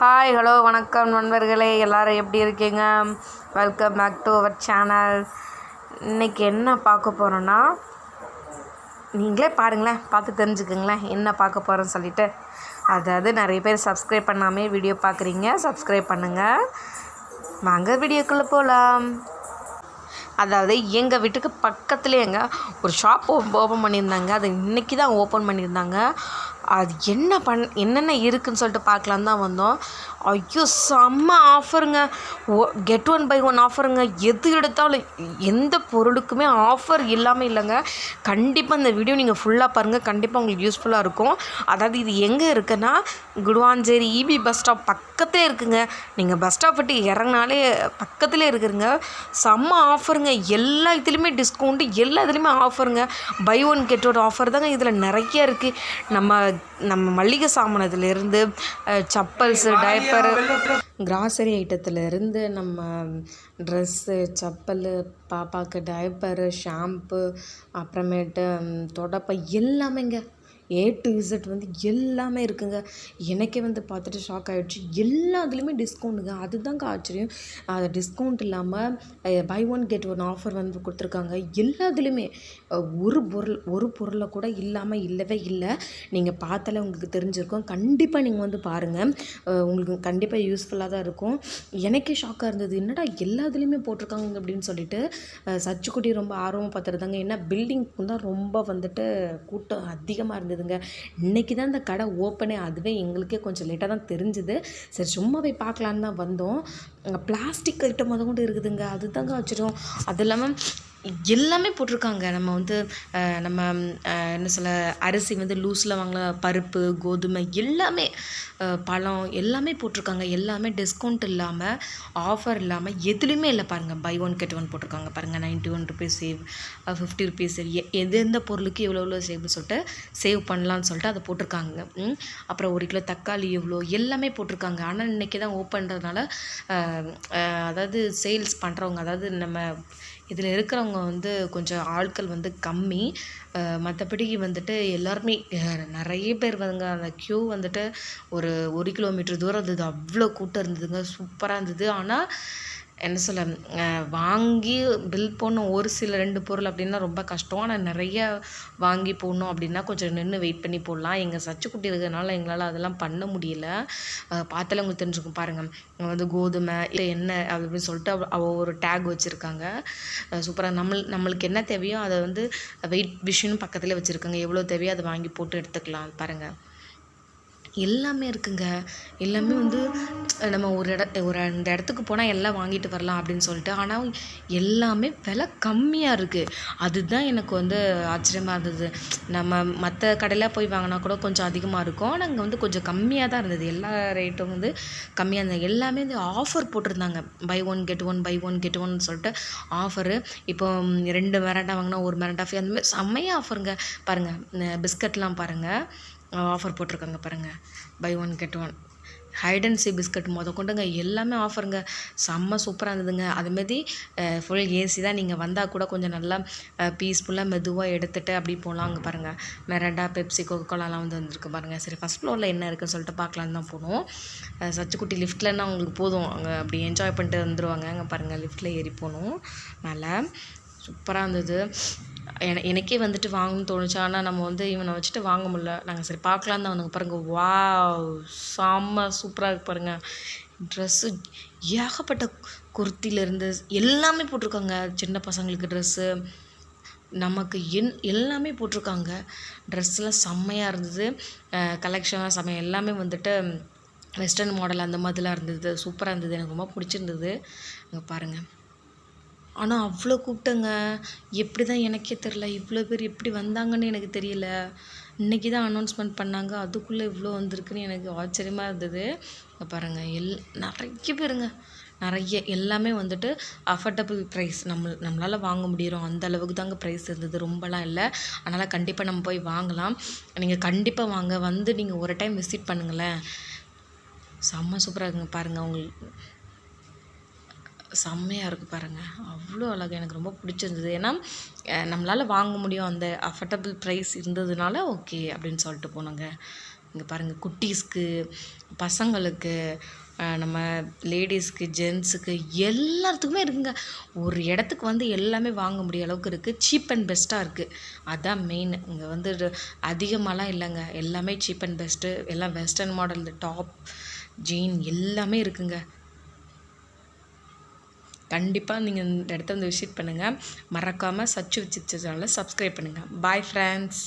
Hi hello வணக்கம் நண்பர்களே. எல்லோரும் எப்படி இருக்கீங்க? Welcome back to our channel இன்றைக்கி என்ன பார்க்க போகிறோன்னா நீங்களே பாருங்களேன் பார்த்து தெரிஞ்சுக்குங்களேன் என்ன பார்க்க போகிறோன்னு சொல்லிட்டு. அதாவது நிறைய பேர் சப்ஸ்கிரைப் பண்ணாமே வீடியோ பார்க்குறீங்க சப்ஸ்கிரைப் பண்ணுங்கள் வாங்க வீடியோக்குள்ளே போகலாம் அதாவது எங்கள் வீட்டுக்கு பக்கத்துலேயே எங்கள் ஒரு ஷாப் ஓப்பன் பண்ணியிருந்தாங்க. அது இன்றைக்கி தான் ஓப்பன் பண்ணியிருந்தாங்க. அது என்ன பண் என்னென்ன இருக்குதுன்னு சொல்லிட்டு பார்க்கலான்னு தான் வந்தோம். ஐயோ செம்ம ஆஃபருங்க ஓ கெட் ஒன் பை ஒன் ஆஃபருங்க எது எடுத்தாலும் எந்த பொருளுக்குமே ஆஃபர் இல்லாமல் இல்லைங்க. கண்டிப்பாக இந்த வீடியோ நீங்கள் ஃபுல்லாக பாருங்கள் கண்டிப்பாக உங்களுக்கு யூஸ்ஃபுல்லாக இருக்கும். அதாவது இது எங்கே இருக்குன்னா குடுவாஞ்சேரி இபி பஸ் ஸ்டாப் பக்கத்தே இருக்குங்க. நீங்கள் பஸ் ஸ்டாப் விட்டு இறங்கினாலே பக்கத்திலே இருக்குதுங்க செம்ம ஆஃபருங்க எல்லா இதுலேயுமே டிஸ்கவுண்ட்டு எல்லா இதுலேயுமே ஆஃபருங்க buy one get one offer தாங்க இதில் நிறைய இருக்குது நம்ம நம்ம மளிகை சாமானத்துலேருந்து சப்பல்ஸு டைப்பரு கிராசரி ஐட்டத்துலேருந்து நம்ம ட்ரெஸ்ஸு செப்பலு பாப்பாவுக்கு டைப்பரு ஷாம்பு அப்புறமேட்டு தொடப்பை எல்லாமேங்க. ஏ டு இசட் வந்து எல்லாமே இருக்குங்க. எனக்கே வந்து பார்த்துட்டு ஷாக் ஆகிடுச்சு எல்லாத்துலேயுமே டிஸ்கவுண்ட்டுங்க அதுதாங்க ஆச்சரியம். அது டிஸ்கவுண்ட் இல்லாமல் buy one get one offer வந்து கொடுத்துருக்காங்க. எல்லாத்துலேயுமே இதுலேயுமே. ஒரு பொருள் ஒரு பொருளை கூட இல்லாமல் இல்லவே இல்லை. நீங்கள் பார்த்தாலே உங்களுக்கு தெரிஞ்சிருக்கும். கண்டிப்பாக நீங்கள் வந்து பாருங்கள் உங்களுக்கு கண்டிப்பாக யூஸ்ஃபுல்லாக தான் இருக்கும். எனக்கே ஷாக்காக இருந்தது. என்னடா எல்லாத்துலேயுமே போட்டிருக்காங்க அப்படின்னு சொல்லிட்டு சச்சுக்குட்டி ரொம்ப ஆர்வம் பார்த்துருந்தாங்க ஏன்னா பில்டிங்க்கு தான் ரொம்ப வந்துட்டு கூட்டம் அதிகமாக இருந்தது. இருந்ததுங்க இன்றைக்கி தான் இந்த கடை ஓப்பனே அதுவே எங்களுக்கே கொஞ்சம் லேட்டாக தான் தெரிஞ்சுது. சரி சும்மா போய் பார்க்கலான்னு தான் வந்தோம். பிளாஸ்டிக் ஐட்டம் முத கொண்டு இருக்குதுங்க. அதுதாங்க ஆச்சரியம் அது இல்லாமல் எல்லாமே போட்டிருக்காங்க. நம்ம வந்து நம்ம என்ன சொல்ல அரிசி வந்து லூஸில் வாங்கின பருப்பு கோதுமை எல்லாமே பழம் எல்லாமே போட்டிருக்காங்க. எல்லாமே டிஸ்கவுண்ட் இல்லாமல் ஆஃபர் இல்லாமல் எதுலேயுமே இல்லை பாருங்கள் பை ஒன் கெட் ஒன் போட்டிருக்காங்க. பாருங்கள் ninety one rupees save fifty rupees எது எந்த பொருளுக்கு எவ்வளோ எவ்வளோ சேவ்னு சொல்லிட்டு சேவ் பண்ணலான்னு சொல்லிட்டு அதை போட்டிருக்காங்க. அப்புறம் ஒரு கிலோ தக்காளி எவ்வளோ எல்லாமே போட்டிருக்காங்க. ஆனால் இன்றைக்கி தான் ஓப்பன்றதுனால அதாவது சேல்ஸ் பண்ணுறவங்க அதாவது நம்ம இதில் இருக்கிறவங்க வந்து கொஞ்சம் ஆட்கள் வந்து கம்மி. மற்றபடி வந்துட்டு எல்லாருமே நிறைய பேர் வந்துங்க. அந்த க்யூ வந்துட்டு ஒரு ஒரு கிலோமீட்டர் தூரம் இருந்தது. அவ்வளோ கூட்டம் இருந்ததுங்க. சூப்பராக இருந்தது. ஆனால் என்ன சொல்ல வாங்கி பில் போடணும் ஒரு சில ரெண்டு பொருள் அப்படின்னா ரொம்ப கஷ்டம். ஆனால் நிறைய வாங்கி போடணும் அப்படின்னா கொஞ்சம் நின்று வெயிட் பண்ணி போடலாம். எங்கள் சச்சுக்குட்டி இருக்கிறதுனால எங்களால் அதெல்லாம் பண்ண முடியல. அஹ், பார்த்தாலே உங்களுக்கு தெரிஞ்சுக்கும் பாருங்கள் வந்து கோதுமை இல்லை என்ன அப்படின்னு சொல்லிட்டு அவ ஒரு டேக் வச்சுருக்காங்க. சூப்பராக நம்ம நம்மளுக்கு என்ன தேவையோ அதை வந்து வெயிட் விஷயம் பக்கத்தில் வச்சுருக்காங்க. எவ்வளோ தேவையோ அதை வாங்கி போட்டு எடுத்துக்கலாம் பாருங்கள் எல்லாமே இருக்குங்க. எல்லாமே வந்து நம்ம ஒரு இட ஒரு அந்த இடத்துக்கு போனால் எல்லாம் வாங்கிட்டு வரலாம் அப்படின்னு சொல்லிட்டு ஆனால் எல்லாமே விலை கம்மியாக இருக்குது அதுதான் எனக்கு வந்து ஆச்சரியமாக இருந்தது. நம்ம மற்ற கடையில் போய் வாங்கினா கூட கொஞ்சம் அதிகமாக இருக்கும். ஆனால் இங்கே வந்து கொஞ்சம் கம்மியாக தான் இருந்தது. எல்லா ரேட்டும் வந்து கம்மியாக இருந்தது. எல்லாமே வந்து ஆஃபர் போட்டிருந்தாங்க. Buy one get one buy one get one சொல்லிட்டு ஆஃபரு இப்போ ரெண்டு மெரண்டா வாங்கினா ஒரு மெரண்டா ஃப்ரீ அந்த மாதிரி செம்மையாக ஆஃபருங்க பாருங்கள் பிஸ்கட்லாம் பாருங்கள் ஆஃபர் போட்டிருக்காங்க பாருங்கள் buy one get one hide and seek biscuit முத கொண்டுங்க. எல்லாமே ஆஃபருங்க செம்ம சூப்பராக இருந்ததுங்க. அதுமாரி ஃபுல் ஏசி தான் நீங்கள் வந்தால் கூட கொஞ்சம் நல்லா பீஸ்ஃபுல்லாக மெதுவாக எடுத்துகிட்டு அப்படி போகலாம் அங்கே பாருங்கள் மெரண்டா பெப்சி கோகோலாலாம் வந்து வந்திருக்கு பாருங்கள் சரி ஃபஸ்ட் ஃப்ளோரில் என்ன இருக்குன்னு சொல்லிட்டு பார்க்கலான்னு தான் போனோம். சச்சுக்குட்டி லிஃப்ட்லன்னா அவங்களுக்கு போதும். அங்கே அப்படி என்ஜாய் பண்ணிட்டு வந்துடுவாங்க அங்கே பாருங்கள் லிஃப்ட்டில் ஏறி போகணும் மேலே சூப்பராக இருந்தது. என எனக்கே வந்துட்டு வாங்கணும்னு தோணுச்சு. ஆனால் நம்ம வந்து இவனை வச்சுட்டு வாங்க முடில நாங்கள் சரி பார்க்கலான்னு தான் வந்தோங்க பாருங்கள் வாவ் செம்ம சூப்பராக இருக்கு பாருங்கள் ட்ரெஸ்ஸு ஏகப்பட்ட குர்த்திலேருந்து எல்லாமே போட்டிருக்காங்க. சின்ன பசங்களுக்கு ட்ரெஸ்ஸு நமக்கு என் எல்லாமே போட்டிருக்காங்க. ட்ரெஸ்லாம் செம்மையாக இருந்தது. கலெக்ஷன்லாம் செம்மையாக எல்லாமே வந்துட்டு வெஸ்டர்ன் மாடல் அந்த மாதிரிலாம் இருந்தது. சூப்பராக இருந்தது. எனக்கு ரொம்ப பிடிச்சிருந்தது. அங்கே பாருங்கள் ஆனால் அவ்வளோ கூப்பிட்டங்க எப்படி தான் எனக்கே தெரில. இவ்வளோ பேர் எப்படி வந்தாங்கன்னு எனக்கு தெரியல. இன்றைக்கி தான் அனௌன்ஸ்மெண்ட் பண்ணாங்க. அதுக்குள்ளே இவ்வளோ வந்திருக்குன்னு எனக்கு ஆச்சரியமாக இருந்தது. இங்க பாருங்கள் எல் நிறைய பேருங்க. நிறைய எல்லாமே வந்துட்டு அஃபர்டபுள் ப்ரைஸ் நம்ம நம்மளால் வாங்க முடியும் அந்த அளவுக்கு தாங்க ப்ரைஸ் இருந்தது. ரொம்பலாம் இல்லை. அதனால் கண்டிப்பாக நம்ம போய் வாங்கலாம். நீங்கள் கண்டிப்பாக வாங்க. வந்து நீங்கள் ஒரு டைம் விசிட் பண்ணுங்களேன். செம்ம சூப்பராக இருக்குங்க பாருங்கள் உங்களுக்கு செம்மையாக இருக்குது பாருங்கள் அவ்வளோ அழகாக எனக்கு ரொம்ப பிடிச்சிருந்தது. ஏன்னா நம்மளால் வாங்க முடியும் அந்த அஃபர்டபுள் ப்ரைஸ் இருந்ததுனால ஓகே அப்படின்னு சொல்லிட்டு போனோங்க. இங்கே பாருங்கள் குட்டீஸ்க்கு பசங்களுக்கு நம்ம லேடிஸ்க்கு ஜென்ஸுக்கு எல்லாத்துக்குமே இருக்குங்க. ஒரு இடத்துக்கு வந்து எல்லாமே வாங்க முடிய அளவுக்கு இருக்குது சீப் அண்ட் பெஸ்ட்டாக இருக்குது அதுதான் மெயின் இங்கே வந்து அதிகமாகலாம் இல்லைங்க. எல்லாமே சீப் அண்ட் பெஸ்ட்டு எல்லாம் வெஸ்டர்ன் மாடல் டாப் ஜீன் எல்லாமே இருக்குங்க. கண்டிப்பாக நீங்கள் இந்த இடத்த வந்து விசிட் பண்ணுங்கள் மறக்காமல் சச்சு வச்சு சேனலை சப்ஸ்கிரைப் பண்ணுங்கள் பாய் ஃப்ரெண்ட்ஸ்